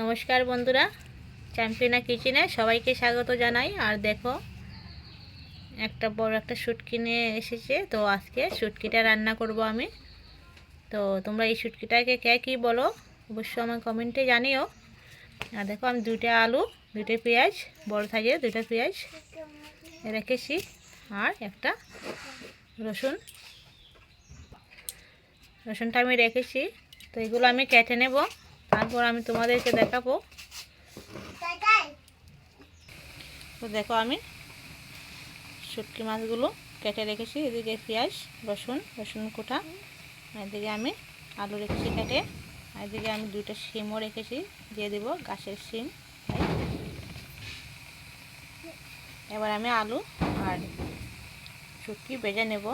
নমস্কার বন্ধুরা চ্যাম্পিয়না কিচেনে সবাইকে স্বাগত জানাই। আর দেখো, একটা বড় একটা শুটকি নিয়ে এসেছে। তো আজকে শুটকিটা রান্না করব আমি। তো তোমরা এই শুটকিটাকে কে কী বলো, অবশ্যই আমার কমেন্টে জানিও। আর দেখো, আমি দুইটা আলু, দুইটা পেঁয়াজ, বড় থাকে দুইটা পেঁয়াজ রেখেছি, আর একটা রসুন। রসুনটা আমি রেখেছি। তো এগুলো আমি কেটে নেব। তারপর আমি তোমাদেরকে দেখাবো। তো দেখো আমি শুটকি মাছগুলো কেটে রেখেছি, এদিকে পেঁয়াজ, রসুন রসুন কোটা এদিকে আমি আলু রেখেছি কেটে এদিকে আমি দুইটা শিমও রেখেছি, দিয়ে দেবো গাছের শিম এবার আমি আলু আর শুটকি বেজে নেব।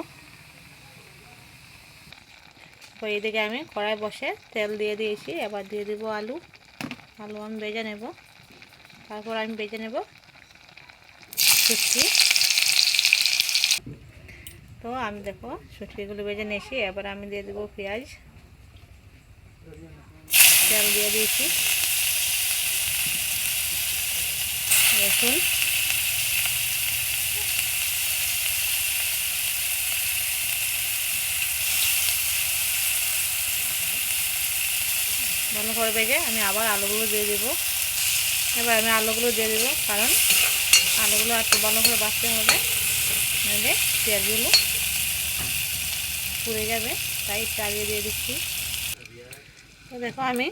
তো এদিকে আমি কড়াই বসে তেল দিয়ে দিয়েছি। এবার দিয়ে দেবো আলু। আলু আমি বেজে নেব। তারপর আমি বেজে নেব শুটকি। তো আমি দেখো শুটকিগুলো বেজে নিয়েছি। এবার আমি দিয়ে দেবো পেঁয়াজ। তেল দিয়ে দিয়েছি। রসুন। ভালো করে ভেজে আমি আবার আলুগুলো দিয়ে দেবো। এবার আমি আলুগুলো দিয়ে দেবো, কারণ আলুগুলো একটু ভালো করে বাঁচতে হবে নইলে পেঁয়াজগুলো পুড়ে যাবে, তাই চালিয়ে দিয়ে দিচ্ছি। তো দেখো আমি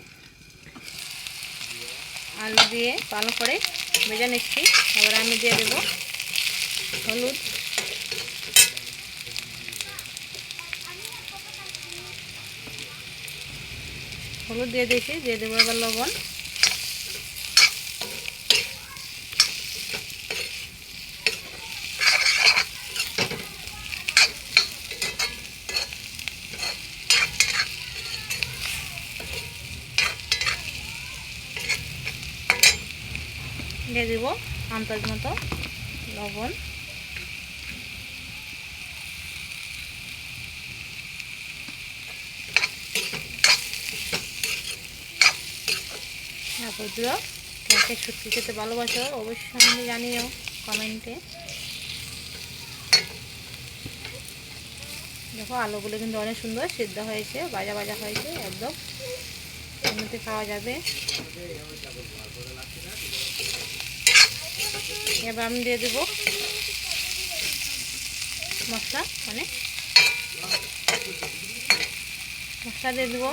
আলু দিয়ে ভালো করে ভেজে নিচ্ছি। এবার আমি দিয়ে দেবো হলুদ। হলুদ দিয়ে দিয়েছি দিয়ে দেবো এবার লবণ। দিয়ে দিব আন্দাজ মতো লবণ হ্যাঁ বন্ধুরা কে শুটকি খেতে ভালোবাসো, অবশ্যই আমি জানিও কমেন্টে। দেখো, আলুগুলো কিন্তু অনেক সুন্দর সিদ্ধ হয়েছে বাজা বাজা হয়েছে একদম। এমনিতে খাওয়া যাবে। এবার আমি দিয়ে দেবো মশলা মানে মশলা দিয়ে দেবো।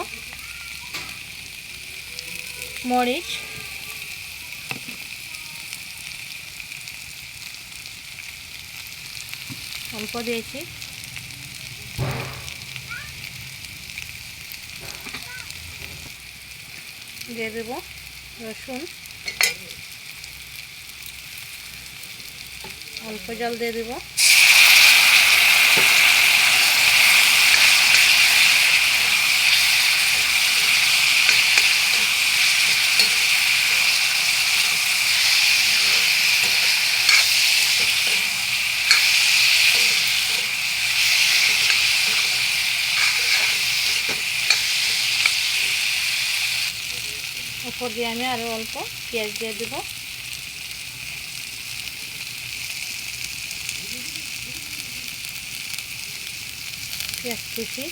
মরিচ। অল্প দিয়েছি। দিয়ে দেব রসুন। অল্প জল দিয়ে দেব। উপর দিয়ে আমি আরও অল্প পেঁয়াজ দিয়ে দেবো। পেঁয়াজ কুচি।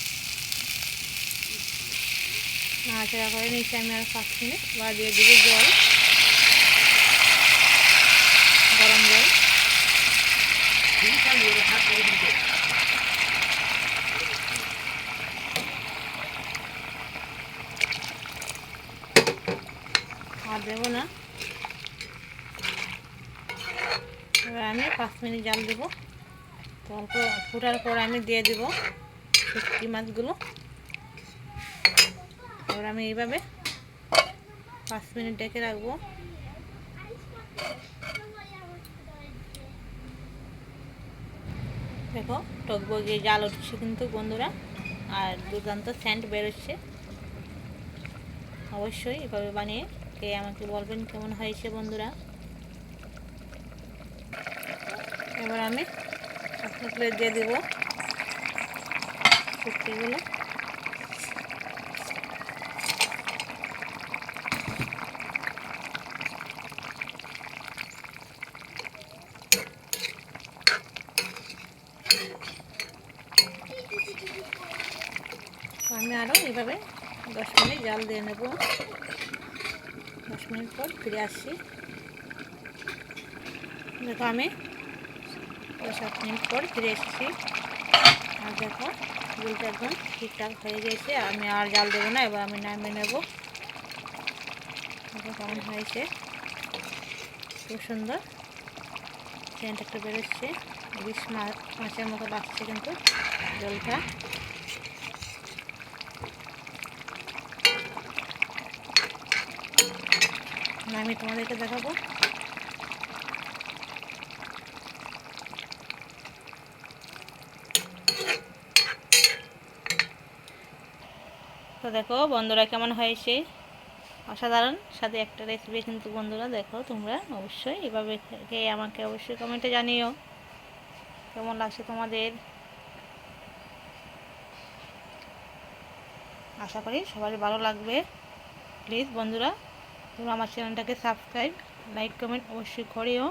নাড়াচাড়া করে নিচে আমি আর পাঁচ মিনিট বা দিয়ে দেবো জল। গরম জল। আর দেবো না। এবার আমি পাঁচ মিনিট জাল দেবো। অল্প ফুটার পর আমি দিয়ে দেব শুটকি মাছগুলো। এবার আমি এইভাবে পাঁচ মিনিট ডেকে রাখব। দেখো টকবগিয়ে জাল উঠছে কিন্তু বন্ধুরা, আর দুর্দান্ত স্যান্ড বেরোচ্ছে। অবশ্যই এভাবে বানিয়ে কেটে আমাকে বলবেন কেমন হয়েছে বন্ধুরা? এবার আমি আপনাকে দিয়ে দেব শুক্তিগুলো আমি আরও এইভাবে দশ মিনিট জাল দিয়ে নেব। দশ মিনিট পর ফিরে আসছি। দেখো আমি দশ সাত মিনিট পর ফিরে এসেছি। আর দেখো ঝুলটা একদম ঠিকঠাক হয়ে গেছে। আমি আর জাল দেবো না, এবার আমি নামিয়ে নেব। কেমন হয়েছে। খুব সুন্দর। সেন্ট একটু বেরোচ্ছে। ইলিশ মাছ মাছের মতো লাগছে কিন্তু জলটা। আমি তোমাদেরকে দেখাবো। তো দেখো, বন্ধুরা কেমন হয়েছে? অসাধারণ। সাথে একটা রেসিপি কিন্তু বন্ধুরা, দেখো তোমরা অবশ্যই এভাবে খেয়ে আমাকে অবশ্যই কমেন্টে জানিও। কেমন লাগছে তোমাদের? আশা করি সবারই ভালো লাগবে। প্লিজ বন্ধুরা তোমরা আমার চ্যানেলটাকে সাবস্ক্রাইব লাইক কমেন্ট অবশ্যই করিও।